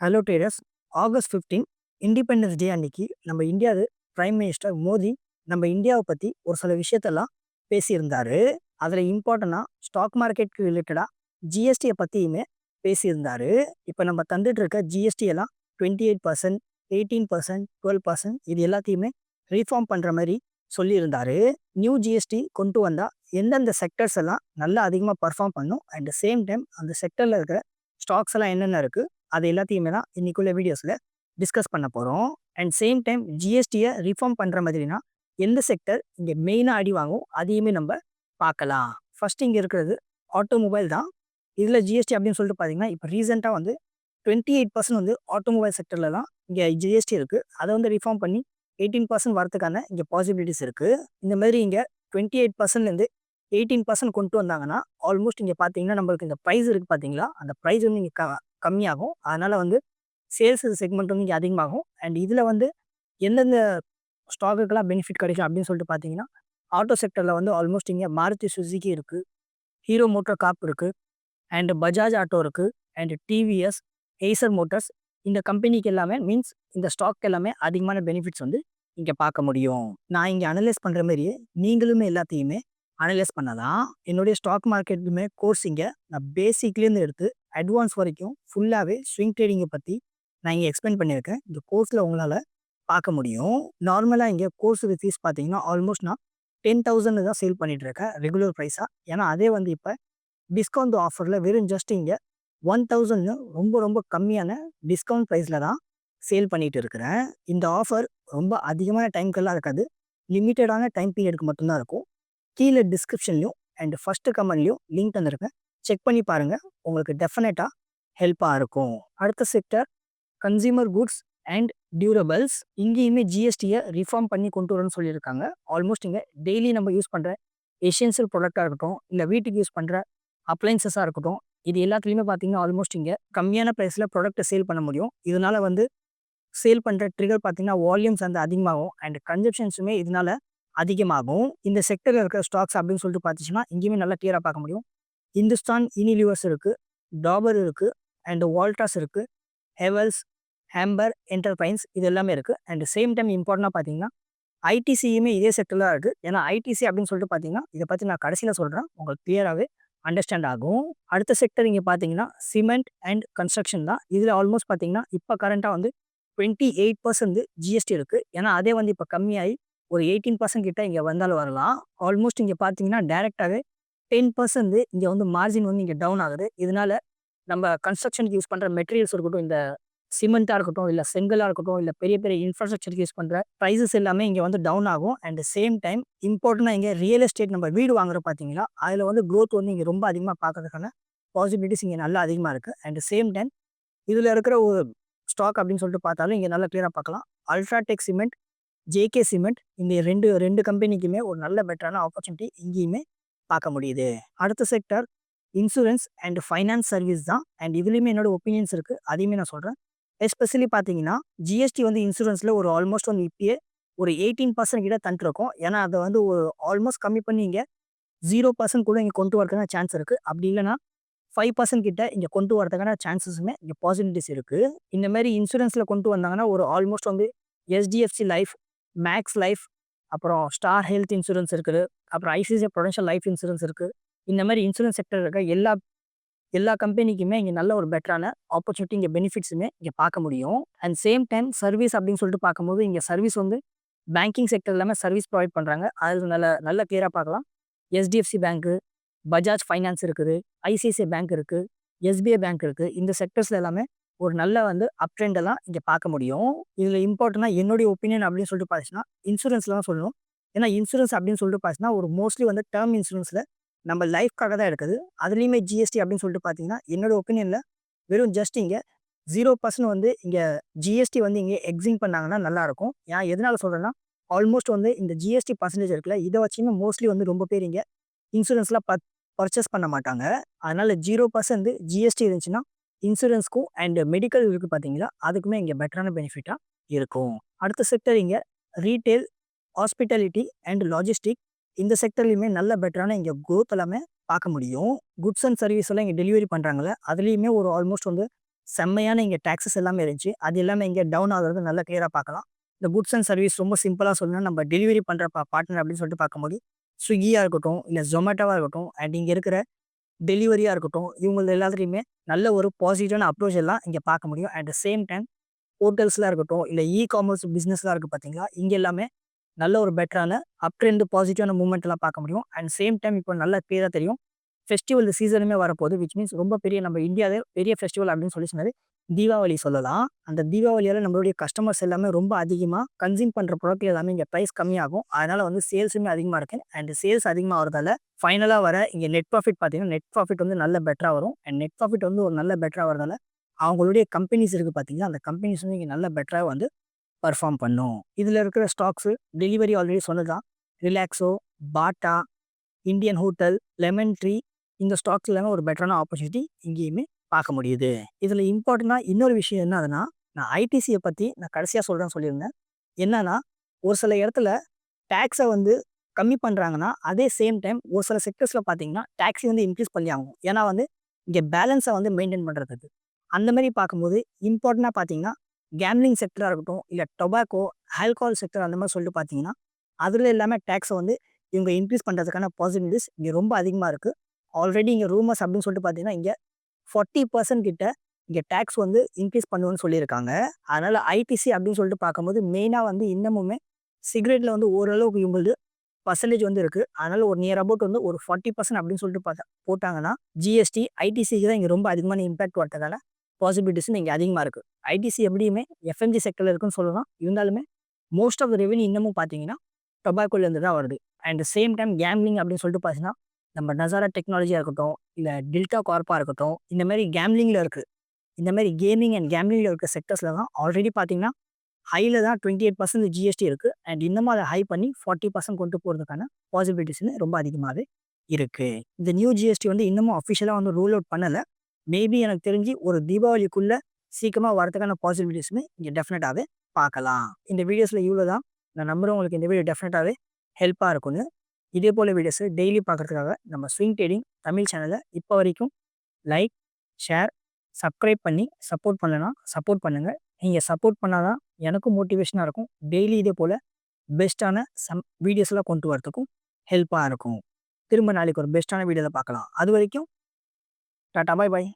Hello dears August fifteen independence day அன்னைக்கு நம்ம இந்தியாவு prime minister Modi நம்ம இந்தியாவை பற்றி ஒரு சில விஷயத்தெல்லாம் பேசியிருந்தாரு. அதில் இம்பார்ட்டண்ட்டாக ஸ்டாக் மார்க்கெட்டுக்கு ரிலேட்டடாக ஜிஎஸ்டியை பற்றியுமே பேசியிருந்தார். இப்போ நம்ம தந்துட்டு இருக்க ஜிஎஸ்டி எல்லாம் twenty eight percent eighteen percent twelve percent இது எல்லாத்தையுமே ரீஃபார்ம் பண்ணுற மாதிரி சொல்லியிருந்தார். நியூ ஜிஎஸ்டி கொண்டு வந்தால் எந்தெந்த செக்டர்ஸ் எல்லாம் நல்லா அதிகமாக பர்ஃபார்ம் பண்ணும்? அட் சேம் டைம் அந்த செக்டரில் இருக்கிற ஸ்டாக்ஸ் எல்லாம் என்னென்ன இருக்குது அது எல்லாத்தையுமே தான் இன்னைக்குள்ள வீடியோஸில் டிஸ்கஸ் பண்ண போகிறோம் அண்ட் சேம் டைம் ஜிஎஸ்டியை ரிஃபார்ம் பண்ணுற மாதிரினா எந்த செக்டர் இங்கே மெயினாக அடி வாங்கும் அதையுமே நம்ம பார்க்கலாம். ஃபஸ்ட் இங்கே இருக்கிறது ஆட்டோமொபைல் தான். இதில் ஜிஎஸ்டி அப்படின்னு சொல்லிட்டு பார்த்தீங்கன்னா இப்போ ரீசெண்டாக வந்து டுவெண்ட்டி எயிட் பர்சன்ட் வந்து ஆட்டோமொபைல் செக்டரில் தான் இங்கே ஜிஎஸ்டி இருக்குது அதை வந்து ரிஃபார்ம் பண்ணி எயிட்டீன் பர்சன்ட் வரதுக்கான இங்கே பாசிபிலிட்டிஸ் இருக்குது இந்த மாதிரி இங்கே டுவெண்ட்டி எயிட் பர்சன்ட்லேருந்து எயிட்டீன் பர்சன்ட் கொண்டு வந்தாங்கன்னா ஆல்மோஸ்ட் இங்கே பார்த்தீங்கன்னா நம்மளுக்கு இந்த ப்ரைஸ் இருக்குது பார்த்தீங்களா அந்த ப்ரைஸ் வந்து இங்கே கம்மியாகும். அதனால் வந்து சேல்ஸ் செக்மெண்ட் வந்து இங்கே அதிகமாகும். அண்ட் இதில் வந்து எந்தெந்த ஸ்டாக்குக்கெல்லாம் பெனிஃபிட் கிடைக்கும் அப்படின்னு சொல்லிட்டு பார்த்தீங்கன்னா ஆட்டோ செக்டரில் வந்து ஆல்மோஸ்ட் இங்கே மாருதி சுசுக்கி இருக்குது ஹீரோ மோட்டர் காப் இருக்குது அண்டு பஜாஜ் ஆட்டோ இருக்குது அண்டு டிவிஎஸ் ஏசர் மோட்டர்ஸ் இந்த கம்பெனிக்கு எல்லாமே மீன்ஸ் இந்த ஸ்டாக் எல்லாமே அதிகமான பெனிஃபிட்ஸ் வந்து இங்கே பார்க்க முடியும். நான் இங்கே அனலைஸ் பண்ணுற மாதிரியே நீங்களுமே எல்லாத்தையுமே அனலைஸ் பண்ணலாம். என்னுடைய ஸ்டாக் மார்க்கெட்டுமே கோர்ஸ் இங்கே. நான் பேசிக்லேருந்து எடுத்து அட்வான்ஸ் வரைக்கும் ஃபுல்லாகவே ஸ்விங் ட்ரேடிங்கை பற்றி நான் இங்கே எக்ஸ்பிளைன் பண்ணியிருக்கேன். இந்த கோர்ஸில் உங்களால் பார்க்க முடியும். நார்மலாக இங்கே கோர்ஸுக்கு ஃபீஸ் பார்த்தீங்கன்னா ஆல்மோஸ்ட் நான் டென் தௌசண்ட் தான் சேல் பண்ணிகிட்ருக்கேன் இருக்கேன் ரெகுலர் ப்ரைஸாக ஏன்னா அதே வந்து இப்போ டிஸ்கவுண்ட் ஆஃபரில் வெறும் ஜஸ்ட் இங்கே ஒன் தௌசண்ட்னு ரொம்ப ரொம்ப கம்மியான டிஸ்கவுண்ட் ப்ரைஸில் தான் சேல் பண்ணிகிட்டு இருக்கிறேன் இந்த ஆஃபர் ரொம்ப அதிகமான டைம்க்கெல்லாம் இருக்காது. லிமிட்டடான டைம் பீரியடுக்கு மட்டும்தான் இருக்கும். கீழே டிஸ்கிரிப்ஷன்லையும் அண்ட் ஃபஸ்ட்டு கமெண்ட்லையும் லிங்க் தந்திருக்கேன். செக் பண்ணி பாருங்கள் உங்களுக்கு டெஃபினட்டாக ஹெல்ப்பாக இருக்கும். அடுத்த sector consumer goods and durables இங்கேயுமே ஜிஎஸ்டியை ரிஃபார்ம் பண்ணி கொண்டு வரணும்னு சொல்லியிருக்காங்க. ஆல்மோஸ்ட் இங்கே டெய்லி நம்ம யூஸ் பண்ணுற எசென்சியல் ப்ராடக்டாக இருக்கட்டும் இல்லை வீட்டுக்கு யூஸ் பண்ணுற அப்ளைன்சஸாக இருக்கட்டும் இது எல்லாத்துலேயுமே பார்த்தீங்கன்னா ஆல்மோஸ்ட் இங்கே கம்மியான ப்ரைஸில் ப்ராடக்ட்டை சேல் பண்ண முடியும். இதனால் வந்து சேல் பண்ணுற ட்ரிகர் பார்த்தீங்கன்னா வால்யூம்ஸ் வந்து அதிகமாகும். அண்ட் கன்சப்ஷன்ஸுமே இதனால் அதிகமாகும் இந்த செக்டரில் இருக்கிற ஸ்டாக்ஸ் அப்படின்னு சொல்லிட்டு பார்த்துச்சுன்னா இங்கேயுமே நல்லா கிளியராக பார்க்க முடியும். இந்துஸ்தான் இனிலிவர்ஸ் இருக்குது டாபர் இருக்குது அண்ட் வால்டாஸ் இருக்குது ஹெவல்ஸ் ஹேம்பர் என்டர்பிரைன்ஸ் இது எல்லாமே இருக்குது அண்ட் சேம் டைம் இம்பார்ட்டண்ட்டாக பார்த்தீங்கன்னா ஐடிசியுமே இதே செக்டரில் தான் இருக்குது ஏன்னா ஐடிசி அப்படின்னு சொல்லிட்டு பார்த்தீங்கன்னா இதை பற்றி நான் கடைசியில் சொல்கிறேன் உங்களுக்கு கிளியராகவே அண்டர்ஸ்டாண்ட் ஆகும். அடுத்த செக்டர் இங்கே பார்த்தீங்கன்னா சிமெண்ட் அண்ட் கன்ஸ்ட்ரக்ஷன் தான். இதில் ஆல்மோஸ்ட் பார்த்தீங்கன்னா இப்போ கரண்ட்டாக வந்து டுவெண்ட்டி எயிட் பர்சன்ட் ஜிஎஸ்டி இருக்குது ஏன்னா அதே வந்து இப்போ கம்மியாகி ஒரு எயிட்டீன் பர்சன்ட் கிட்ட இங்கே வந்தாலும் வரலாம். ஆல்மோஸ்ட் இங்கே பார்த்தீங்கன்னா டேரெக்டாகவே டென் பர்சன்ட் இங்கே வந்து மார்ஜின் வந்து இங்கே டவுன் ஆகுது. இதனால நம்ம கன்ஸ்ட்ரக்ஷனுக்கு யூஸ் பண்ணுற மெட்டீரியல்ஸ் இருக்கட்டும் இந்த சிமெண்ட்டாக இருக்கட்டும் இல்லை செங்கலாக இருக்கட்டும் இல்லை பெரிய பெரிய இன்ஃப்ராஸ்ட்ரக்சருக்கு யூஸ் பண்ணுற ப்ரைஸஸ் எல்லாமே இங்கே வந்து டவுன் ஆகும். அண்ட் சேம் டைம் இம்பார்ட்டண்டாக இங்கே ரியல் எஸ்டேட் நம்ம வீடு வாங்குற பார்த்தீங்கன்னா அதில் வந்து க்ரோத் வந்து இங்கே ரொம்ப அதிகமாக பார்க்கறதுக்கான பாசிபிலிட்டிஸ் இங்கே நல்லா அதிகமாக இருக்குது அண்ட் சேம் டைம் இதில் இருக்கிற ஒரு ஸ்டாக் அப்படின்னு சொல்லிட்டு பார்த்தாலும் இங்கே நல்லா கிளியராக பார்க்கலாம். அல்ட்ராடெக் சிமெண்ட் ஜேகே சிமெண்ட் இந்த ரெண்டு ரெண்டு கம்பெனிக்குமே ஒரு நல்ல பெட்டரான ஆப்பர்ச்சுனிட்டி இங்கேயுமே பார்க்க முடியுது. அடுத்த sector insurance and finance service தான். அண்ட் இதுலேயுமே என்னோட ஒப்பீனியன்ஸ் இருக்குது அதையுமே நான் சொல்கிறேன் எஸ்பெஷலி பார்த்தீங்கன்னா ஜிஎஸ்டி வந்து இன்சூரன்ஸில் ஒரு ஆல்மோஸ்ட் வந்து இப்பயே ஒரு எயிட்டீன் பர்சன்ட் கிட்ட தந்துருக்கோம் ஏன்னா அதை வந்து ஒரு ஆல்மோஸ்ட் கம்மி பண்ணி இங்கே ஜீரோ பர்சன்ட் கூட இங்கே கொண்டு வரதுக்கான சான்ஸ் இருக்குது அப்படி இல்லைன்னா ஃபைவ் பர்சன்ட் கிட்ட இங்கே கொண்டு வரதுக்கான சான்சஸுமே இங்கே பாசிபிலிட்டிஸ் இருக்குது இந்த மாதிரி இன்சூரன்ஸில் கொண்டு வந்தாங்கன்னா ஒரு ஆல்மோஸ்ட் வந்து எஸ்டிஎஃப்சி லைஃப் மேக்ஸ் லைஃப் அப்புறம் ஸ்டார் ஹெல்த் இன்சூரன்ஸ் இருக்குது அப்புறம் ஐசிசிஐ ப்ரொடென்ஷியல் லைஃப் இன்சூரன்ஸ் இருக்குது இந்த மாதிரி இன்சூரன்ஸ் செக்டர் இருக்க எல்லா எல்லா கம்பெனிக்குமே இங்கே நல்ல ஒரு பெட்டரான ஆப்பர்ச்சுனிட்டி இங்கே பெனிஃபிட்ஸுமே இங்கே பார்க்க முடியும். அண்ட் சேம் டைம் சர்வீஸ் அப்படின்னு சொல்லிட்டு பார்க்கும்போது இங்கே சர்வீஸ் வந்து பேங்கிங் செக்டர் எல்லாமே சர்வீஸ் ப்ரொவைட் பண்ணுறாங்க அது நல்ல நல்ல கிளியராக பார்க்கலாம். எஸ்டிஎஃப்சி பேங்க்கு பஜாஜ் ஃபைனான்ஸ் இருக்குது ஐசிஐசிஐ பேங்க் இருக்குது எஸ்பிஐ பேங்க் இருக்குது இந்த செக்டர்ஸில் எல்லாமே ஒரு நல்ல வந்து அப் ட்ரெண்டெல்லாம் இங்கே பார்க்க முடியும். இதில் இம்பார்ட்டண்டாக என்னுடைய ஒப்பீனியன் அப்படின்னு சொல்லிட்டு பார்த்துச்சுன்னா இன்சூரன்ஸில் தான் சொல்லணும். ஏன்னா இன்சூரன்ஸ் அப்படின்னு சொல்லிட்டு பார்த்தீங்கன்னா ஒரு மோஸ்ட்லி வந்து டேர்ம் இன்சூரன்ஸில் நம்ம லைஃப்காக தான் எடுக்குது. அதுலேயுமே ஜிஎஸ்டி அப்படின்னு சொல்லிட்டு பார்த்தீங்கன்னா என்னோட ஒப்பீனியனில் வெறும் ஜஸ்ட் இங்கே ஜீரோ பர்சன்ட் வந்து இங்கே ஜிஎஸ்டி வந்து இங்கே எக்ஸிங் பண்ணாங்கன்னா நல்லாயிருக்கும் ஏன் எதனால் சொல்கிறேன்னா ஆல்மோஸ்ட் வந்து இந்த ஜிஎஸ்டி பர்சன்டேஜ் இருக்குல்ல இதை வச்சுமே மோஸ்ட்லி வந்து ரொம்ப பேர் இங்கே இன்சூரன்ஸ்லாம் ப பர்ச்சேஸ் பண்ண மாட்டாங்க. அதனால் ஜீரோ பர்சன்ட் ஜிஎஸ்டி இருந்துச்சுன்னா இன்சூரன்ஸ்க்கும் அண்ட் மெடிக்கல் இருக்குது பார்த்தீங்களா அதுக்குமே இங்கே பெட்டரான பெனிஃபிட்டாக இருக்கும். அடுத்த செக்டர் இங்கே ரீட்டெயில் ஹாஸ்பிட்டாலிட்டி அண்ட் லாஜிஸ்டிக். இந்த செக்டர்லையுமே நல்ல பெட்டரான இங்கே குரோத் எல்லாமே பார்க்க முடியும். குட்ஸ் அண்ட் சர்வீஸ் எல்லாம் இங்கே டெலிவரி பண்ணுறாங்களே அதுலேயுமே ஒரு ஆல்மோஸ்ட் வந்து செம்மையான இங்கே டேக்ஸஸ் எல்லாமே இருந்துச்சு. அது எல்லாமே இங்கே டவுன் ஆகுறது நல்லா கிளியராக பார்க்கலாம். இந்த குட்ஸ் அண்ட் சர்வீஸ் ரொம்ப சிம்பிளாக சொல்லணும்னா நம்ம டெலிவரி பண்ணுற பார்ட்னர் அப்படின்னு சொல்லிட்டு பார்க்கும்போது ஸ்விக்கியாக இருக்கட்டும் இல்லை ஜொமேட்டோவாக இருக்கட்டும் அண்ட் இங்கே இருக்கிற டெலிவரியாக இருக்கட்டும் இவங்க எல்லாத்துலேயுமே நல்ல ஒரு பாசிட்டிவான அப்ரோச் எல்லாம் இங்கே பார்க்க முடியும். அட் த சேம் டைம் ஹோட்டல்ஸ்லாம் இருக்கட்டும் இல்லை இ காமர்ஸ் பிஸ்னஸ்லாம் இருக்குது பார்த்தீங்களா இங்கே எல்லாமே நல்ல ஒரு பெட்டரான அப் ட்ரெண்ட் பாசிட்டிவான மூமெண்ட்லாம் பார்க்க முடியும். அண்ட் சேம் டைம் இப்போ நல்ல பேராக தெரியும் ஃபெஸ்டிவல் சீசனுமே வரப்போகுது விச் மீன்ஸ் ரொம்ப பெரிய நம்ம இந்தியாவே பெரிய ஃபெஸ்டிவல் அப்படின்னு சொல்லி சொன்னது தீபாவளி சொல்லலாம். அந்த தீபாவளியால் நம்மளுடைய கஸ்டமர்ஸ் எல்லாமே ரொம்ப அதிகமாக கன்சியூம் பண்ணுற ப்ராடக்ட் எல்லாமே இங்கே ப்ரைஸ் கம்மியாகும். அதனால் வந்து சேல்ஸுமே அதிகமாக இருக்குது அண்ட் சேல்ஸ் அதிகமாக வரதால ஃபைனலாக வர இங்கே நெட் ப்ராஃபிட் பார்த்தீங்கன்னா நெட் ப்ராஃபிட் வந்து நல்ல பெட்டராக வரும். அண்ட் நெட் ப்ராஃபிட் வந்து ஒரு நல்ல பெட்டராக வரதால அவங்களுடைய கம்பெனிஸ் இருக்குது பார்த்தீங்கன்னா அந்த கம்பெனிஸ் வந்து இங்கே நல்ல பெட்டராக வந்து பர்ஃபார்ம் பண்ணும். இதில் இருக்கிற ஸ்டாக்ஸு டெலிவரி ஆல்ரெடி சொன்னதான் Relaxo Bata Indian hotel lemon tree இந்த ஸ்டாக்ஸ் எல்லாமே ஒரு பெட்டரான ஆப்பர்ச்சுனிட்டி இங்கேயுமே பார்க்க முடியுது. இதில் இம்பார்ட்டண்ட்டாக இன்னொரு விஷயம் என்னதுன்னா நான் ஐடிசியை பற்றி நான் கடைசியாக சொல்கிறேன்னு சொல்லியிருந்தேன். என்னன்னா ஒரு சில இடத்துல டேக்ஸை வந்து கம்மி பண்ணுறாங்கன்னா அதே சேம் டைம் ஒரு சில செக்டர்ஸில் பார்த்தீங்கன்னா டேக்ஸி வந்து இன்க்ரீஸ் பண்ணி ஆகும். ஏன்னா வந்து இங்கே பேலன்ஸை வந்து மெயின்டைன் பண்ணுறதுக்கு அந்த மாதிரி பார்க்கும்போது இம்பார்ட்டண்ட்டாக பார்த்தீங்கன்னா கேம்லிங் செக்டராக இருக்கட்டும் இல்லை டொபாக்கோ ஆல்கோஹால் செக்டர் அந்த மாதிரி சொல்லிட்டு பார்த்தீங்கன்னா அதில் எல்லாமே டேக்ஸை வந்து இவங்க இன்க்ரீஸ் பண்ணுறதுக்கான பாசிபிலிட்டிஸ் இங்கே ரொம்ப அதிகமாக இருக்குது ஆல்ரெடி இங்கே ரூமர்ஸ் அப்படின்னு சொல்லிட்டு பார்த்தீங்கன்னா இங்கே ஃபார்ட்டி பர்சன்ட் கிட்ட இங்கே டேக்ஸ் வந்து இன்க்ரீஸ் பண்ணுவோன்னு சொல்லியிருக்காங்க. அதனால் ஐடிசி அப்படின்னு சொல்லிட்டு பார்க்கும்போது மெயினாக வந்து இன்னமுமே சிகரெட்டில் வந்து ஓரளவுக்கு இவங்களுக்கு பர்சன்டேஜ் வந்து இருக்குது அதனால் ஒரு நியர் அபவுட் வந்து ஒரு ஃபார்ட்டி பர்சன்ட் அப்படின்னு சொல்லிட்டு பார்த்தா போட்டாங்கன்னா ஜிஎஸ்டி ஐடிசிக்கு தான் இங்கே ரொம்ப அதிகமான இம்பாக்ட் வரதுனால பாசிபிலிட்டிஸ் இங்கே அதிகமாக இருக்குது ஐடிசி எப்படியுமே எஃப்எம்ஜி செக்டரில் இருக்குன்னு சொல்லலாம். இருந்தாலுமே மோஸ்ட் ஆஃப் த ரெவன்யூ இன்னமும் பார்த்தீங்கன்னா டொபாக்கோலேருந்து தான் வருது. அண்ட் சேம் டைம் கேம்லிங் அப்படின்னு சொல்லிட்டு பார்த்தீங்கன்னா நம்ம நசாரா டெக்னாலஜியாக இருக்கட்டும் இல்லை டெல்டா கார்ப்பாக இருக்கட்டும் இந்த மாதிரி கேம்லிங்கில் இருக்குது இந்த மாதிரி கேமிங் அண்ட் கேம்லிங்கில் இருக்க செக்டர்ஸில் தான் ஆல்ரெடி பார்த்தீங்கன்னா ஹையில் தான் டுவெண்ட்டி எயிட் பர்சன்ட் ஜிஎஸ்டி இருக்குது அண்ட் இன்னமும் அதை ஹை பண்ணி ஃபார்ட்டி பர்சன்ட் கொண்டு போகிறதுக்கான பாசிபிலிட்டிஸ்னு ரொம்ப அதிகமாகவே இருக்குது இந்த நியூ ஜிஎஸ்டி வந்து இன்னமும் அஃபிஷியலாக வந்து ரூல் அவுட் பண்ணலை. மேபி எனக்கு தெரிஞ்சு ஒரு தீபாவளிக்குள்ளே சீக்கிரமாக வரதுக்கான பாசிபிலிட்டிஸுமே இங்கே டெஃபினட்டாகவே பார்க்கலாம். இந்த வீடியோஸில் இவ்வளோ தான் நான் நம்புகிறேன் உங்களுக்கு இந்த வீடியோ டெஃபினட்டாகவே ஹெல்ப்பாக இருக்கும்னு இதே போல் வீடியோஸை டெய்லி பார்க்குறதுக்காக நம்ம ஸ்விங் ட்ரேடிங் தமிழ் சேனலை இப்போ வரைக்கும் லைக் ஷேர் சப்ஸ்கிரைப் பண்ணி சப்போர்ட் பண்ணலன்னா சப்போர்ட் பண்ணுங்கள் நீங்கள் சப்போர்ட் பண்ணால் தான் எனக்கும் மோட்டிவேஷனாக இருக்கும். டெய்லி இதே போல் பெஸ்ட்டான சம் வீடியோஸ்லாம் கொண்டு வரதுக்கும் ஹெல்ப்பாக இருக்கும். திரும்ப நாளைக்கு ஒரு பெஸ்ட்டான வீடியோவில் பார்க்கலாம். அது வரைக்கும் டாட்டா பாய் பாய்.